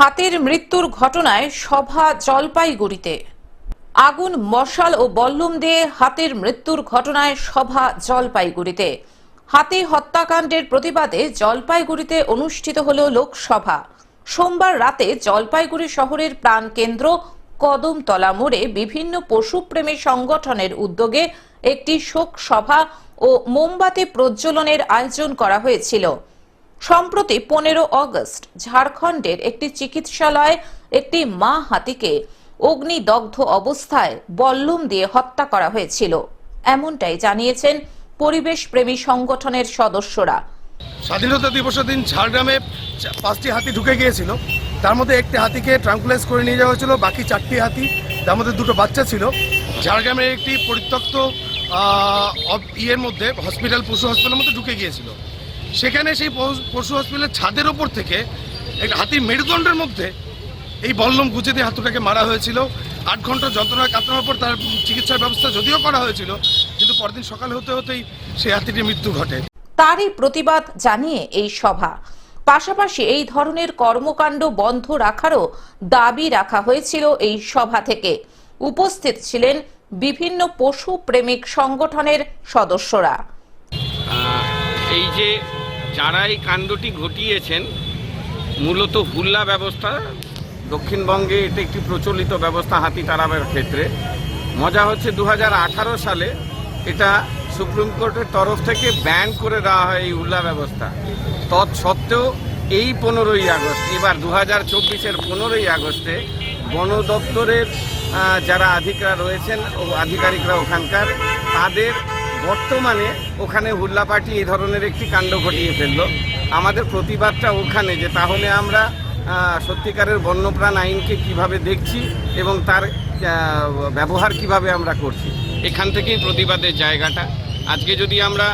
হাতির মৃত্যুর ঘটনায় সভা জলপাইগুড়িতে। আগুন, মশাল ও বল্লুম দিয়ে হাতির মৃত্যুর ঘটনায় সভা জলপাইগুড়িতে। হাতি হত্যাকাণ্ডের প্রতিবাদে জলপাইগুড়িতে অনুষ্ঠিত হল লোকসভা। সোমবার রাতে জলপাইগুড়ি শহরের প্রাণকেন্দ্র কদমতলা মোড়ে বিভিন্ন পশুপ্রেমী সংগঠনের উদ্যোগে একটি শোক সভা ও মোমবাতি প্রজ্বলনের আয়োজন করা হয়েছিল। সম্প্রতি পনেরো অগস্ট ঝাড়খণ্ডের একটি চিকিৎসালয়ে একটি মা হাতিকে অগ্নিদগ্ধ অবস্থায় বল্লুম দিয়ে হত্যা করা হয়েছিল। এমনটাই জানিয়েছেন পরিবেশ প্রেমী সংগঠনের সদস্যরা। স্বাধীনতা দিবসের দিন ঝাড়গ্রামে পাঁচটি হাতি ঢুকে গিয়েছিল। তার মধ্যে একটি হাতিকে ট্রাঙ্কুলাইজ করে নিয়ে যাওয়া হয়েছিল, বাকি চারটি হাতি, তার মধ্যে দুটো বাচ্চা ছিল। ঝাড়গ্রামের একটি পরিত্যক্ত ইয়ের মধ্যে, হসপিটাল, পশু হসপিটালের মধ্যে ঢুকে গিয়েছিল। সেখানে সেই পশু- পশু হসপিটালের ছাদের ওপর থেকে একটা হাতির মেরুদণ্ডের মধ্যে এই বল্লম গুজে দিয়ে হাতুটাকে মারা হয়েছিল। আট ঘণ্টা যন্ত্রণা কাটানোর পর তার চিকিৎসার ব্যবস্থা যদিও করা হয়েছিল কিন্তু পরদিন সকাল হতে হতেই সেই হাতিটির মৃত্যু ঘটে। তারই প্রতিবাদ জানিয়ে এই সভা। পাশাপাশি এই ধরনের কর্মকাণ্ড বন্ধ রাখারও দাবি রাখা হয়েছিল এই সভা থেকে। উপস্থিত ছিলেন বিভিন্ন পশু প্রেমিক সংগঠনের সদস্যরা। এই যে যারা এই কাণ্ডটি ঘটিয়েছেন, মূলত হুল্লা ব্যবস্থা, দক্ষিণবঙ্গে এটা একটি প্রচলিত ব্যবস্থা হাতি তাড়াবার ক্ষেত্রে। মজা হচ্ছে দু হাজার আঠারো সালে এটা সুপ্রিম কোর্টের তরফ থেকে ব্যান করে দেওয়া হয় এই হুল্লা ব্যবস্থা। তৎসত্ত্বেও এই পনেরোই আগস্ট, এবার দু হাজার চব্বিশের পনেরোই আগস্টে বন দপ্তরের যারা আধিকারা রয়েছেন ও আধিকারিকরা ওখানকার, তাদের বর্তমানে ওখানে হুল্লা পার্টি এই ধরনের একটি কাণ্ড ঘটিয়ে ফেলল। আমাদের প্রতিবাদটা ওখানে যে তাহলে আমরা সত্যিকারের বন্যপ্রাণ আইনকে কীভাবে দেখছি এবং তার ব্যবহার কীভাবে আমরা করছি। এখান থেকেই প্রতিবাদের জায়গাটা। আজকে যদি আমরা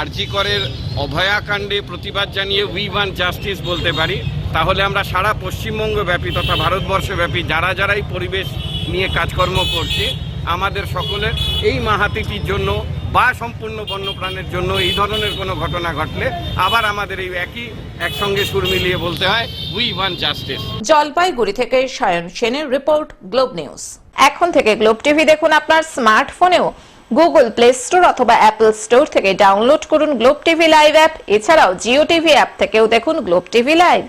আরজি করের অভয়াকাণ্ডে প্রতিবাদ জানিয়ে উই ওয়ান জাস্টিস বলতে পারি, তাহলে আমরা সারা পশ্চিমবঙ্গ ব্যাপী তথা ভারতবর্ষব্যাপী যারা যারাই পরিবেশ নিয়ে কাজকর্ম করছে, আমাদের সকলের এই মাহাতিটির জন্য বা সম্পূর্ণ বন্যপ্রাণের জন্য এই ধরনের কোনো ঘটনা ঘটলে আবার আমাদের এই একই, একসঙ্গে সুর মিলিয়ে বলতে হয় উই ওয়ান জাস্টিস জলপাইগুড়ি থেকে সায়ন সেনের রিপোর্ট, গ্লোব নিউজ। এখন থেকে গ্লোব টিভি দেখুন আপনার স্মার্টফোনেও। গুগল প্লে স্টোর অথবা অ্যাপল স্টোর থেকে ডাউনলোড করুন গ্লোব টিভি লাইভ অ্যাপ। এছাড়াও জিও টিভি অ্যাপ থেকেও দেখুন গ্লোব টিভি লাইভ।